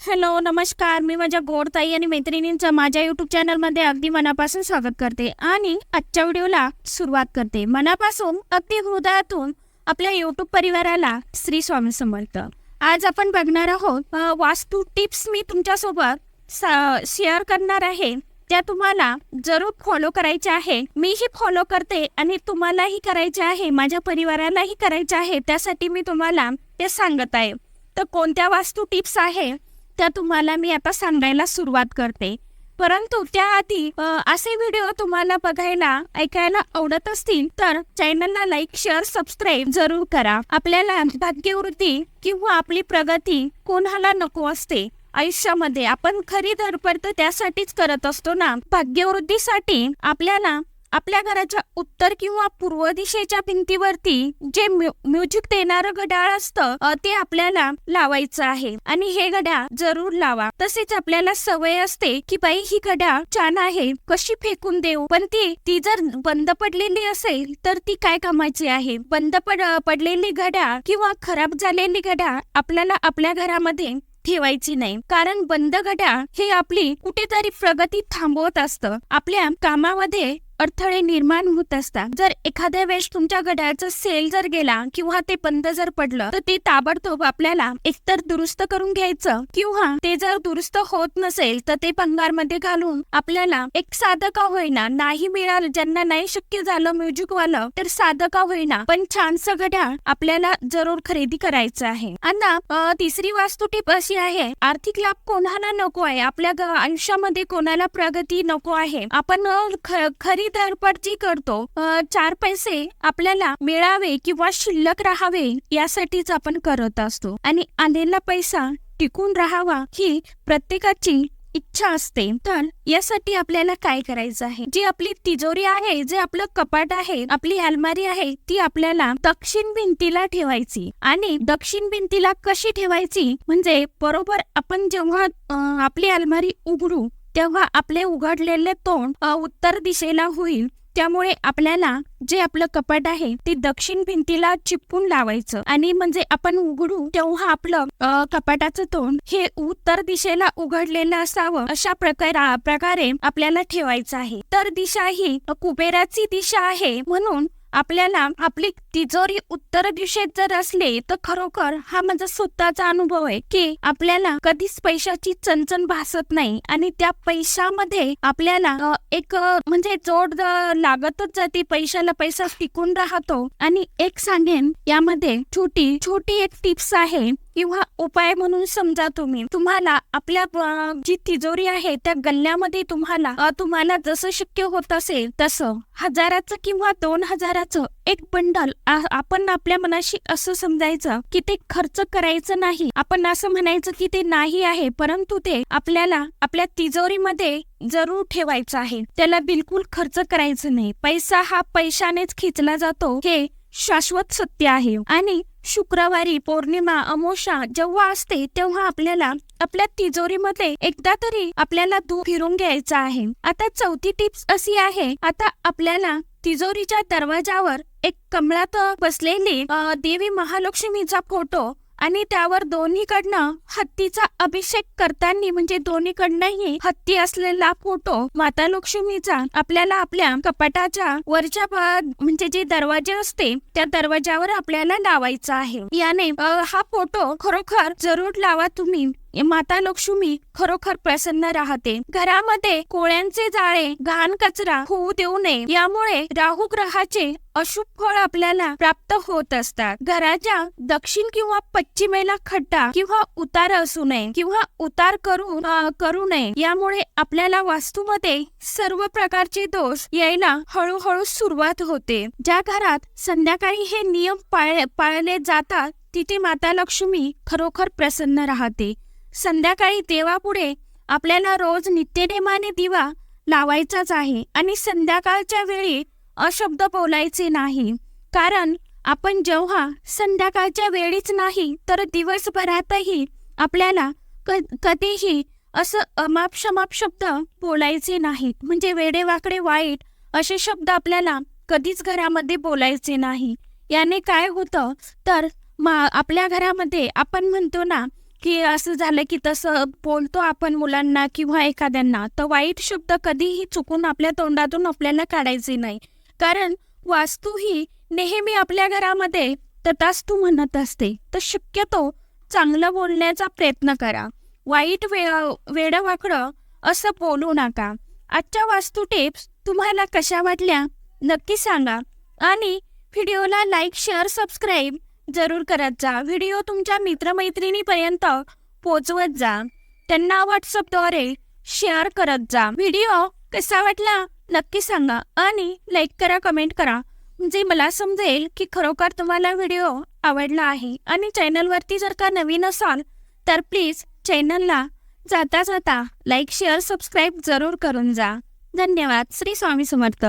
Hello नमस्कार. मी माझ्या गोडताई आणि मैत्रिणींचं माझ्या युट्यूब चॅनलमध्ये अगदी मनापासून स्वागत करते आणि आजच्या व्हिडिओला सुरुवात करते. मनापासून अगदी हृदयातून आपल्या युट्यूब परिवाराला श्री स्वामी समर्थ. आज आपण बघणार आहोत वास्तू टिप्स मी तुमच्यासोबत शेअर करणार आहे. त्या तुम्हाला जरूर फॉलो करायच्या आहे. मीही फॉलो करते आणि तुम्हालाही करायचे आहे माझ्या परिवारालाही करायचे आहे त्यासाठी मी तुम्हाला ते सांगत आहे. तर कोणत्या वास्तू टिप्स आहे? त्या तुम्हाला मी आता सांगायला सुरुवात करते. परंतु त्याआधी असे व्हिडिओ तुम्हाला बघायला ऐकायला आवडत असतील तर चॅनलला लाईक शेअर सबस्क्राईब जरूर करा. आपल्याला भाग्यवृत्ती किंवा आपली प्रगती कोणाला नको असते. आयुष्यामध्ये आपण खरी धडपड तर त्यासाठीच करत असतो ना. भाग्यवृद्धीसाठी आपल्याला आपल्या घराच्या उत्तर किंवा पूर्व दिशेच्या भिंतीवरती जे म्युझिक देणारं घड्याळ असतं ते आपल्याला लावायचं आहे. आणि हे घड्याळ जरूर लावा. तसेच आपल्याला सवय असते की बाई ही घड्याळ छान आहे कशी फेकून देऊ? पण ती ती जर बंद पडलेली असेल तर ती काय कामाची आहे? बंद पड पडलेली घड्याळ किंवा खराब झालेली घड्याळ आपल्याला आपल्या घरामध्ये ठेवायची नाही. कारण बंद घड्याळ हे आपली कुठेतरी प्रगती थांबवत असतं. आपल्या कामामध्ये अडथळे निर्माण होत असतात. जर एखाद्या वेळेस तुमच्या घड्याळचा सेल जर गेला किंवा ते बंद जर पडलं तर ते ताबडतोब आपल्याला एकतर दुरुस्त करून घ्यायचं किंवा ते जर दुरुस्त होत नसेल तर ते भंगारमध्ये घालून आपल्याला एक साधं का होईना नाही मिळालं ज्यांना नाही शक्य झालं म्युझिक वालं तर साधं का होईना पण छानसं घड्याळ आपल्याला जरूर खरेदी करायचं आहे. आता तिसरी वास्तू टीप अशी आहे आर्थिक लाभ कोणाला नको आहे? आपल्या आयुष्यामध्ये कोणाला प्रगती नको आहे? आपण खरी धडपड करतो. चार पैसे आपल्याला मिळावे किंवा शिल्लक राहावे यासाठीच आपण करत असतो. आणि आलेला पैसा टिकून राहावा ही प्रत्येकाची इच्छा असते. तर यासाठी आपल्याला काय करायचं आहे? जी आपली तिजोरी आहे जे आपलं कपाट आहे आपली अलमारी आहे ती आपल्याला दक्षिण भिंतीला ठेवायची. आणि दक्षिण भिंतीला कशी ठेवायची? म्हणजे बरोबर आपण जेव्हा आपली अलमारी उघडू तेव्हा आपले उघडलेले तोंड उत्तर दिशेला होईल. त्यामुळे आपल्याला जे आपलं कपाट आहे ते दक्षिण भिंतीला चिपकून लावायचं. आणि म्हणजे आपण उघडू तेव्हा आपलं कपाटाचं तोंड हे उत्तर दिशेला उघडलेलं असावं अशा प्रकार प्रकारे आपल्याला ठेवायचं आहे. तर दिशा ही कुबेराची दिशा आहे. म्हणून आपल्याला आपली तिजोरी उत्तर दिशेत जर असले तर खरोखर हा माझा स्वतःचा अनुभव आहे की आपल्याला कधीच पैशाची चणचण भासत नाही. आणि त्या पैशामध्ये आपल्याला एक म्हणजे जोड लागतच जाते पैशाला पैसा टिकून राहतो. आणि एक सांगेन यामध्ये छोटी छोटी एक टिप्स आहे. किंवा उपाय म्हणून समजा तुम्ही तुम्हाला आपल्या जी तिजोरी आहे त्या गल्ल्यामध्ये तुम्हाला तुम्हाला जसं शक्य होत असेल तसं हजाराचं किंवा दोन हजाराचं एक बंडल आपण आपल्या मनाशी असं समजायचं की ते खर्च करायचं नाही. आपण असं म्हणायचं की ते नाही आहे परंतु ते आपल्याला आपल्या तिजोरीमध्ये जरूर ठेवायचं आहे. त्याला बिलकुल खर्च करायचं नाही. पैसा हा पैशानेच खिचला जातो. हे शाश्वत सत्य आहे. आणि शुक्रवारी पौर्णिमा अमोशा जेव्हा असते तेव्हा आपल्याला आपल्या तिजोरीमध्ये एकदा तरी आपल्याला धूप फिरून घ्यायचा आहे. आता चौथी टिप्स अशी आहे आता आपल्याला तिजोरीच्या दरवाजावर एक कमळात बसलेली देवी महालक्ष्मीचा फोटो आणि त्यावर दोन्हीकडनं हत्तीचा अभिषेक करताना म्हणजे दोन्हीकडनंही हत्ती असलेला फोटो माता लक्ष्मीचा आपल्याला आपल्या कपाटाच्या वरच्या भाग म्हणजे जे दरवाजे असते त्या दरवाजावर आपल्याला लावायचा आहे. याने हा फोटो खरोखर जरूर लावा तुम्ही. माता लक्ष्मी खरोखर प्रसन्न राहते. घरामध्ये कोळ्यांचे जाळे घाण कचरा होऊ देऊ नये. यामुळे राहू ग्रहाचे अशुभ फळ आपल्याला प्राप्त होत असतात. घराच्या दक्षिण किंवा पश्चिमेला खड्डा किंवा उतार असू नये किंवा उतार करू करू नये. यामुळे आपल्याला वास्तूमध्ये सर्व प्रकारचे दोष यायला हळूहळू सुरुवात होते. ज्या घरात संध्याकाळी हे नियम पाळ पाळले जातात तिथे माता लक्ष्मी खरोखर प्रसन्न राहते. संध्याकाळी देवापुढे आपल्याला रोज नित्यनेमाने दिवा लावायचाच आहे आणि संध्याकाळच्या वेळी अशब्द बोलायचे नाही. कारण आपण जेव्हा संध्याकाळच्या वेळीच नाही तर दिवसभरातही आपल्याला क- कधीही असं अमाप शमाप शब्द बोलायचे नाहीत. म्हणजे वेडेवाकडे वाईट असे शब्द आपल्याला कधीच घरामध्ये बोलायचे नाही. याने काय होतं? तर मा आपल्या घरामध्ये आपण म्हणतो ना की असं झालं की तसं बोलतो आपण मुलांना किंवा एखाद्यांना तर वाईट शब्द कधीही चुकून आपल्या तोंडातून आपल्याला काढायचे नाही. कारण वास्तू ही नेहमी आपल्या घरामध्ये तथास्तू म्हणत असते तर शक्यतो चांगलं बोलण्याचा प्रयत्न करा. वाईट वे वेडवाकडं असं बोलू नका. आजच्या वास्तू टिप्स तुम्हाला कशा वाटल्या? नक्की सांगा. आणि व्हिडिओला लाईक शेअर सबस्क्राईब जरूर करत जा. व्हिडिओ तुमच्या मित्रमैत्रिणीपर्यंत पोचवत जा. त्यांना व्हॉट्सअपद्वारे शेअर करत जा. व्हिडिओ कसा वाटला नक्की सांगा आणि लाईक करा कमेंट करा. म्हणजे मला समजेल की खरोखर तुम्हाला व्हिडिओ आवडला आहे आणि चॅनलवरती जर का नवीन असाल तर प्लीज चॅनलला जाता जाता लाईक शेअर सबस्क्राईब जरूर करून जा. धन्यवाद. श्री स्वामी समर्थ.